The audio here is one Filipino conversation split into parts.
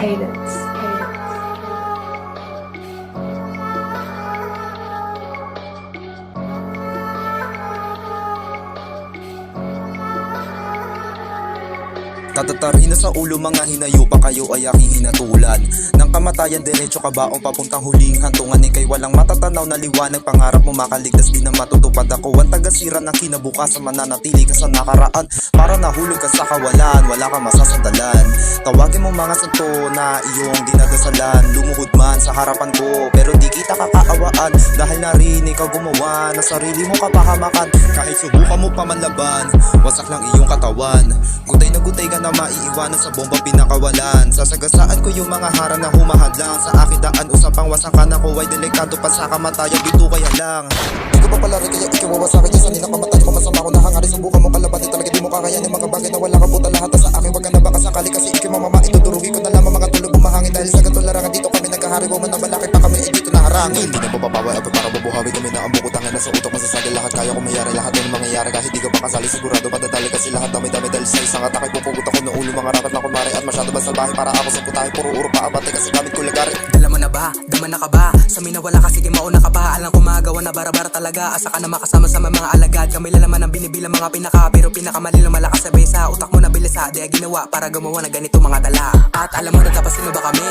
Cadence. Tatatarin sa ulo mga hinayo pa kayo ay aking hinatulan. Nang kamatayan diretso ka baong papuntang huling hantungan? Ikay walang matatanaw na liwanag. Pangarap mo makaligtas di na matutupad ako. Ang tagasira ng kinabukasan mananatili ka sa nakaraan. Para nahulog ka sa kawalan Wala ka masasandalan. Tawagin mo mga santo na iyong dinadasalan Lumuhod man sa harapan ko Pero di kita kakaawaan. Dahil na rin ikaw gumawa Na sarili mo kapahamakan. Kahit subukan mo pa man laban Wasak lang iyong katawan. Gutay na gutay ka na maiiwanan sa bomba pinakawalan. Sasagasaan ko yung mga harang na humahadlang Sa aking daan usapang wasakan ako ay delikado. Pa sa kamatayan Dito kaya lang. Di ko pa pala rin kaya wawasakin Sa nila kamatay ko masama ko nahangarin Subukan mo. Kalaban Di talaga di mo kakayanin. Mga bagay na wala ka puta lahat Sa akin. Wag ka na baka sakali kasi ikaw mamama Ituturugi ko na lamang mga tulog bumahangin Dahil sa ganito larangan dito kami nagkahari. Huwag man na balakit pa kami ay dito naharangin Hindi na mapapawal ako para mabuhawi kami na ang bukutangin. Na sa utak masasali Lahat kaya ko mayari. Lahat ng mangyayari Kahit di ka pa kasali sigurado madadali kasi lahat dami-dami Dahil sa isang atake pupugot ako ng ulo. Mga rapat na kunwari At masyado ba salbahe para ako sa putahe? Puro uro pa abate kasi gamit ko lagari. Dala mo na ba? Dama na ka ba? Sa mina wala ka sige mauna ka ba? Alam ko magawa na bara-bara talaga. Asa ka na makasama sa mga alagad. Kami lalaman ang binibilang mga pinaka Pero pinakamalilo malakas sa besa. Utak mo na bilis ha? Di ginawa para gumawa na ganito mga dala. At alam mo na dapat sino ba kami?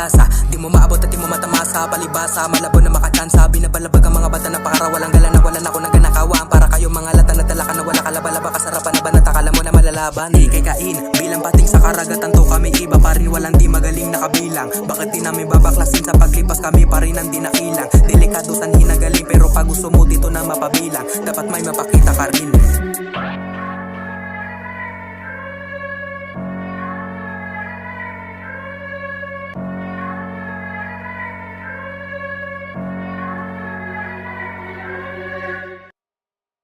Manalasa Di mo maabot at di mo matamasa. Palibasa, malabo na makachansa Binabalabag ang mga bata na pakara Walang gala na wala na ako naganakawaan Para kayo mga lata na dala ka na wala kalabalaba Kasarapan na ba natakala mo na malalaban? Di kay kain, bilang pating sa karagatan to kami Iba. Pa rin walang di magaling nakabilang Bakit di namin babaklasin? Sa paglipas kami pa rin ang di nakilang Delikado san hinagaling Pero pag gusto mo dito na mapabilang. Dapat may mapakita ka rin